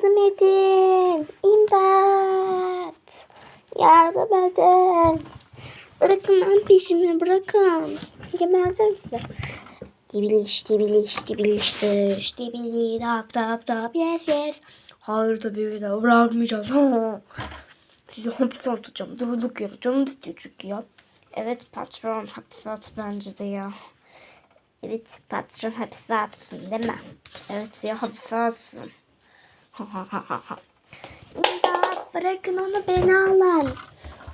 Yardım edin. İmdat. Yardım edin. Bırakın lan peşimi bırakın. Geberdim size. Dibiliş, dibiliş, dibiliş, dibiliş, dibili, dap, dap, dap, yes, yes. Hayır tabii ki de bırakmayacağız. Sizi hapse atacağım. Durduk yere canım çünkü ya. Evet patron hapse at bence de ya. Evet patron hapse atsın değil mi? Evet ya hapse atsın. İmdat bırakın onu beni alın.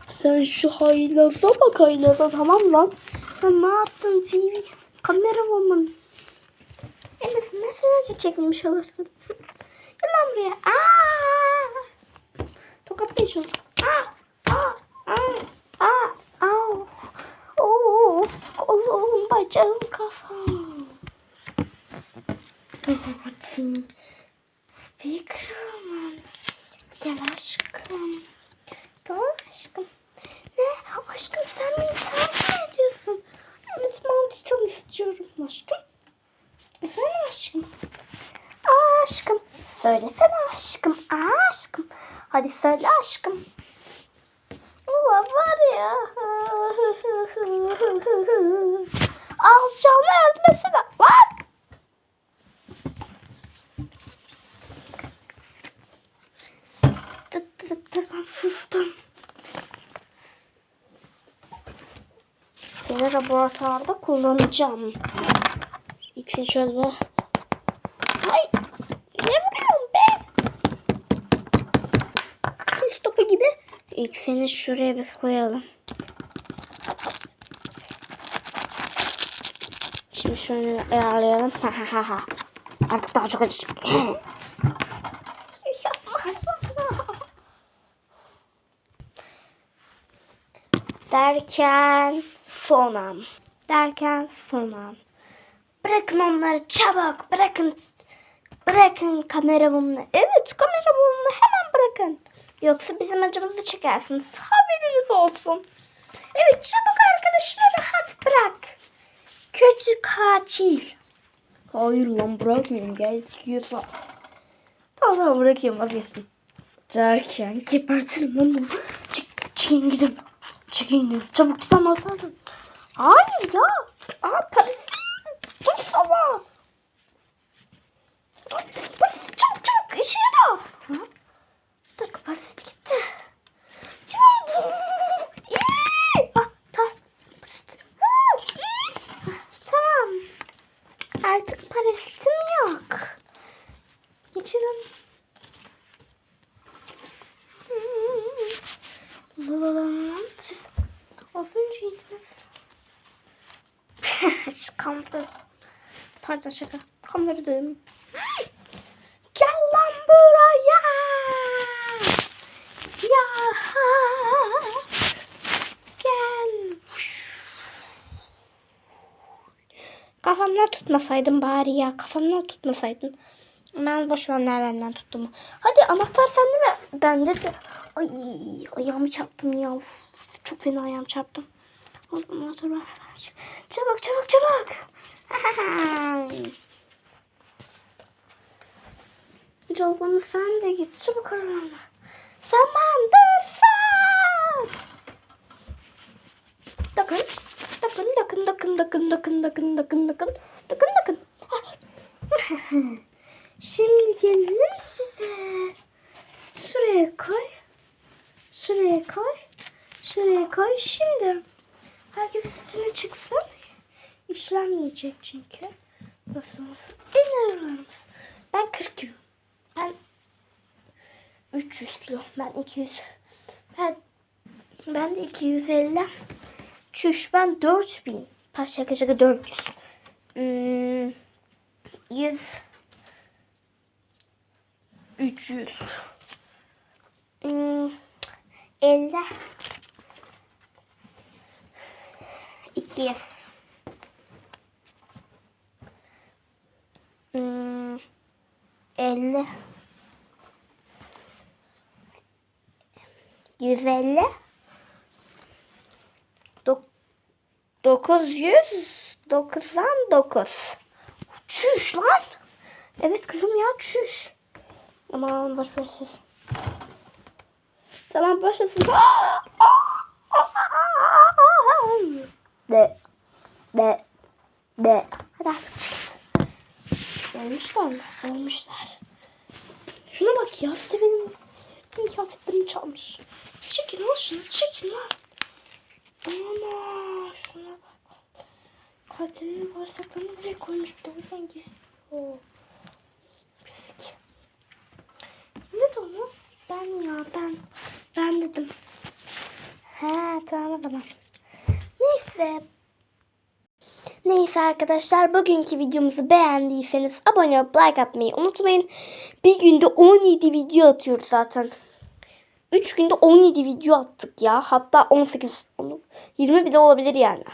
Sen şu haylaza bak haylaza tamam lan. Sen ne yaptın TV kameramanın? Evet mesajı çekmiş olursun. Gel lan buraya. Aa! Tokatlayın şunu. Aa! Aa! Aa! Aa! Aa! Oo! Kolum, bacağım, kafam. Bakayım. Speaker'ım. Gel aşkım. Tamam aşkım. Ne? Aşkım sen beni takip mi ediyorsun? Evet mantıcan istiyorum aşkım. Efendim aşkım? Aşkım. Söylesene aşkım. Aşkım. Hadi söyle aşkım. Ulan var ya. Alacağım ölmesine. Lan. Sustum. Seni laboratuvarda kullanacağım. İkisi çözme. Ay! Ne vuruyorsun be? Pis topu gibi. İlk seni şuraya bir koyalım. Şimdi şunu ayarlayalım. Ha ha ha. Artık daha çok acıcık. Derken sonam. Derken sonam. Bırakın onları çabuk. Bırakın. Bırakın kamera bununla. Evet kamera bununla hemen bırakın. Yoksa bizim acımızı çekersiniz. Haberiniz olsun. Evet çabuk arkadaşımı rahat bırak. Kötü katil. Hayır lan bırakmıyorum. Gel. Tamam tamam bırakayım vazgeçtim. Derken gebertirim onu. Çık, çıkın gidin. Çekin çabuk tutamaz lazım. Hayır ya. Aa karısı. Dur sabah. Parası çabuk çabuk işe yara. Bak parası gitti. Ah, tamam. tamam. Artık parasitim yok. Geçelim. Siz az önceydiniz. Kamera. Pardon şaka. Diyorum. Gel lan buraya. Ya. Gel. Kafamdan tutmasaydın bari ya. Kafamdan tutmasaydın. Ben boş ver nereden tuttum. Hadi anahtar sende mi? Bende de. Ay ayağımı çarptım ya. Çok fena ayağım çarptım. Anahtar ver. Çabuk çabuk çabuk. Colbanı sen de git. Çabuk aralarına. Samandır sen. Bakın. Bakın bakın bakın bakın bakın bakın bakın bakın bakın bakın. Şimdi gelelim size. Şuraya koy. Şuraya koy. Şuraya koy. Şimdi herkes üstüne çıksın. İşlenmeyecek çünkü. Nasıl olsun? İnanırlarımız. Ben 40 kilo. Ben 300 kilo. Ben 200. Ben ben de 250. Çüş ben 4000. Pa şaka şaka 400. Hmm, 100 300 hmm, 50 200 hmm, 50 150 Dok 900 99 Çüş lan. Evet kızım ya çüş. Aman boş ver siz. Tamam başlasın. Be. Be. Be. Hadi artık çık. Ölmüşler mi? Ölmüşler. Şuna bak ya. Bir de benim, benim kıyafetlerimi çalmış. Çekin lan şunu. Çekin lan. Ana şuna bak. Kadının bağırsaklarını buraya koymuş. Doğrudan gizliyor. Pislik. Ne de onu? Ben Ben dedim. He tamam o zaman. Neyse. Neyse arkadaşlar bugünkü videomuzu beğendiyseniz abone olup like atmayı unutmayın. Bir günde 17 video atıyoruz zaten. 3 günde 17 video attık ya. Hatta 18, 20 bile olabilir yani.